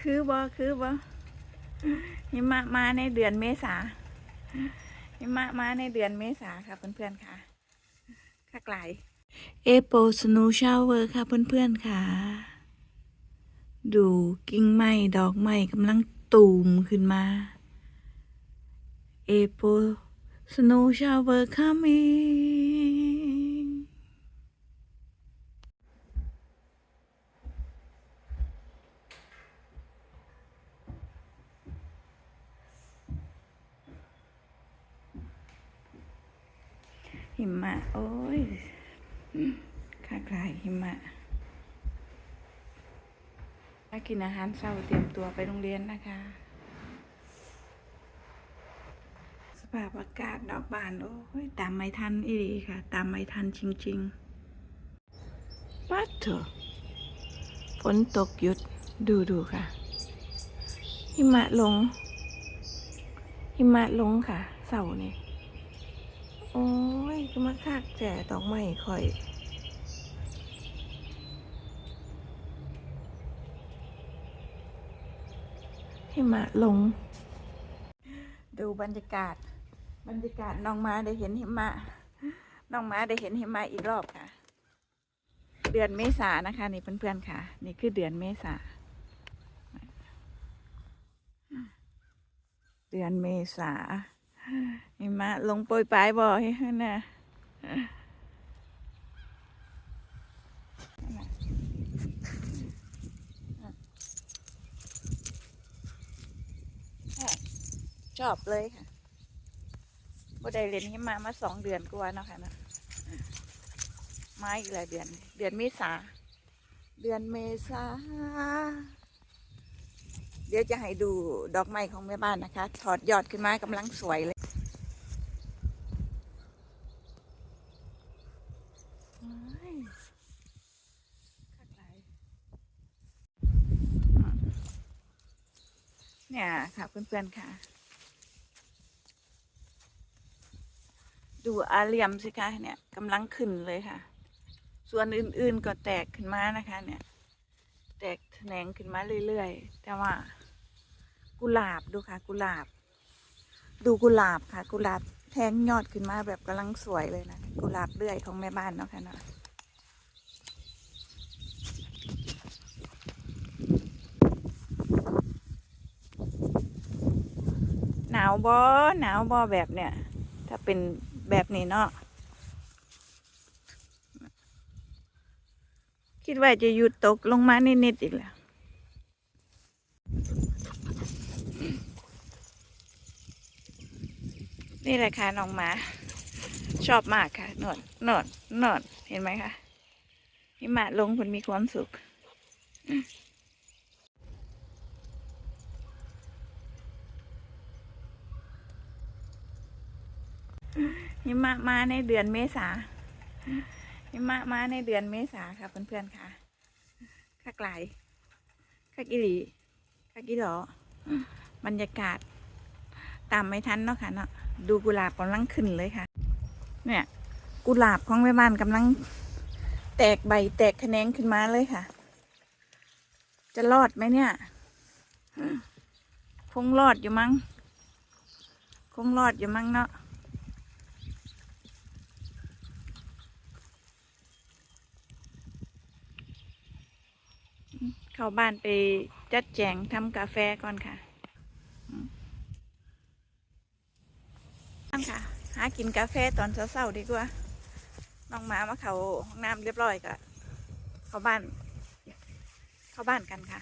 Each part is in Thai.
คือบ่คือบ่หิมะมาในเดือนเมษาหิมะมาในเดือนเมษาค่ะเพื่อนๆค่ะค่าไกลเอโปสโนชาวเวอร์ค่ะเพื่อนๆค่ะ ดูกิ่งไม้ดอกไม้กำลังตูมขึ้นมาเอโปสโนชาวเวอร์ coming หิมะ โอ้ยค่ากลหิมะถ้ากินอาหารเช้าเตรียมตัวไปโรงเรียนนะคะ สภาพอากาศดอกบาน โอ้ย ตามไม่ทันอีดีค่ะ ตามไม่ทันจริงๆปัดเถอะฝนตกหยุดดูดูค่ะ หิมะลง หิมะลงค่ะ เสาร์นี่ โอ้ยก็มาคักแจ่ดอกไม้ค่อยหิมะลง ดูบรรยากาศ บรรยากาศน้องมาได้เห็นหิมะน้องมาได้เห็นหิมะอีกรอบค่ะ เดือนเมษานะคะ นี่เพื่อนๆค่ะ นี่คือเดือนเมษาเดือนเมษา หิมะลงโปรยปลายบ่อยนะชอบเลยค่ะบ่ได้เรียนหิมะมาสองเดือนกว่าเนาะค่ะนะมาอีกหลายเดือน เดือนเมษา เดือนเมษา เดี๋ยวจะให้ดูดอกไม้ของแม่บ้านนะคะ ถอดยอดขึ้นมากำลังสวยเลย เนี่ยค่ะเพื่อนๆค่ะ ดูอาเรียมสิคะเนี่ยกำลังขึ้นเลยค่ะ ส่วนอื่นๆก็แตกขึ้นมานะคะเนี่ย แตกแขนงขึ้นมาเรื่อยๆ แต่ว่ากุหลาบดูค่ะ กุหลาบ ดูกุหลาบค่ะ กุหลาบแทงยอดขึ้นมาแบบกำลังสวยเลยนะ กุหลาบเลื่อยของแม่บ้านเนาะค่ะเนาะหนาวบอหนาวบอแบบเนี้ยถ้าเป็นแบบนี้เนาะ คิดว่าจะหยุดตกลงมานิดๆอีกแล้วนี่แหละค่ะน้องหมา ชอบมากค่ะนอนนอนนอนเห็นไหมคะหิมะลงคนมีความสุขหิมะมาในเดือนเมษา หิมะมาในเดือนเมษาค่ะเพื่อนๆค่ะข้าไกลข้ากิลีข้ากิหลอบรรยากาศ ตามไม่ทันเนาะค่ะเนาะดูกุหลาบกำลังขึ้นเลยค่ะ เนี่ย กุหลาบของแม่บ้านกำลัง แตกใบแตกแขนงขึ้นมาเลยค่ะ จะรอดไหมเนี่ยคงรอดอยู่มั้งคงรอดอยู่มั้งเนาะ เข้าบ้านไปจัดแจงทำกาแฟก่อนค่ะน้ำค่ะ หากินกาแฟตอนเช้าๆดีกว่า น้องหมามาเขาห้องน้ำเรียบร้อยก็เข้าบ้าน เข้าบ้านกันค่ะ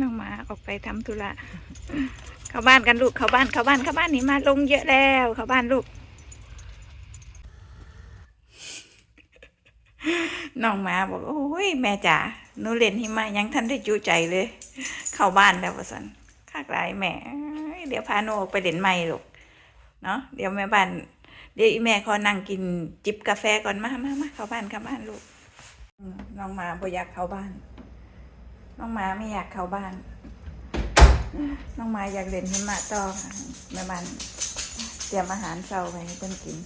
น้องหมาออกไปทำธุระ เข้าบ้านกันลูก เข้าบ้าน เข้าบ้าน เข้าบ้านนี่มาลงเยอะแล้ว เข้าบ้านลูก น้องหมาบอกโอ้ยแม่จ๋าหนูเล่นหิมะยังทันได้จูใจเลย เข้าบ้านแล้ววะสันคากหลายแม่เดี๋ยวพาโนออกไปเด่นไม่ลูกเนาะเดี๋ยวแม่บ้านเดี๋ยวอีแม่ขอนั่งกินจิบกาแฟก่อนมามามาเข้าบ้านเข้าบ้านลูกน้องหมาบ่อยากเข้าบ้าน น้องหมาไม่อยากเข้าบ้าน น้องหมาอยากเล่นหิมะต่อแม่บ้านเตรียมอาหารเช้าไว้ให้เพิ่นกิน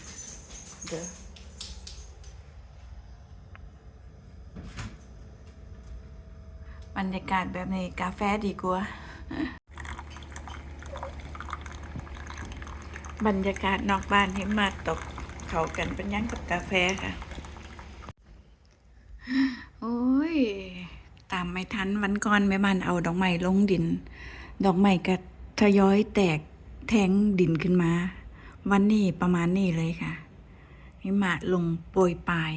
เด้อ บรรยากาศแบบนี้กาแฟดีกว่า บรรยากาศนอกบ้านหิมะตกเขากันเป็นยังกับกาแฟค่ะ โอ้ย ตามไม่ทันวันก่อนแม่บ้านเอาดอกไม้ลงดิน ดอกไม้ก็ทยอยแตกแทงดินขึ้นมา วันนี้ประมาณนี้เลยค่ะหิมะลงโปรยปลาย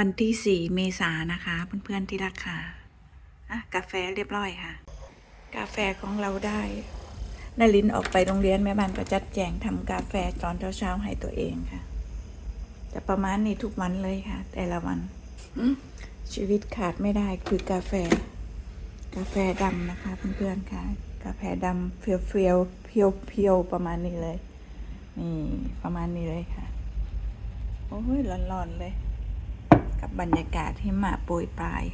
วันที่สี่เมษายนนะคะ เพื่อนๆที่รักค่ะอะ กาแฟเรียบร้อยค่ะ กาแฟของเราได้นาลินออกไปโรงเรียนแม่บ้านก็จัดแจงทำกาแฟตอนเช้าๆให้ตัวเองค่ะ จะประมาณนี้ทุกวันเลยค่ะ แต่ละวันชีวิตขาดไม่ได้คือกาแฟ กาแฟดำนะคะ เพื่อนๆค่ะ กาแฟดำเฟียวเฟียวๆเพียวเพียวๆประมาณนี้เลย นี่ประมาณนี้เลยค่ะ โอ้ยร้อนๆเลย กับบรรยากาศหิมะโปรยปลาย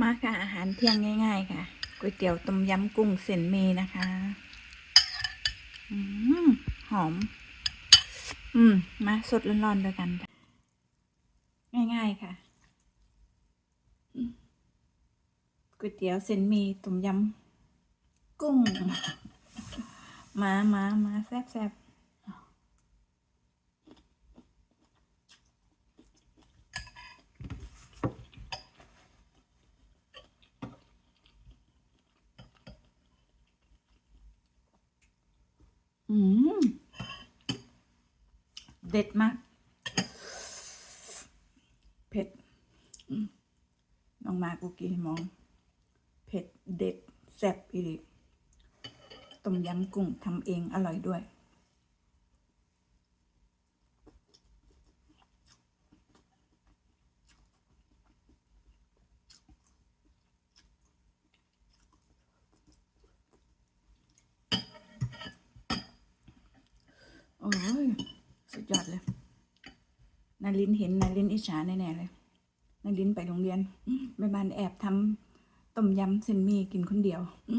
มาค่ะอาหารเที่ยงง่าย ๆ ค่ะก๋วยเตี๋ยวต้มยำกุ้งเส้นหมีนะคะอืมหอม อืม มาสดร้อนๆด้วยกันค่ะง่าย ๆ ค่ะอืมก๋ วยเตี๋ยวเส้นมีต้มยำกุ้ง มามามาแซ่บอืมเด็ดมาก เผ็ดน้องมากูกินมอง ผ็ดเด็ดแซ่บอีหลีต้มยำกุ้งทำเองอร่อยด้วย โอ้ย สุดยอดเลยนารินเห็นนารินอิจฉาแน่ๆเลยนารินไปโรงเรียนแม่บ้านแอบทำ ต้มยำเส้นมีกินคนเดียวอื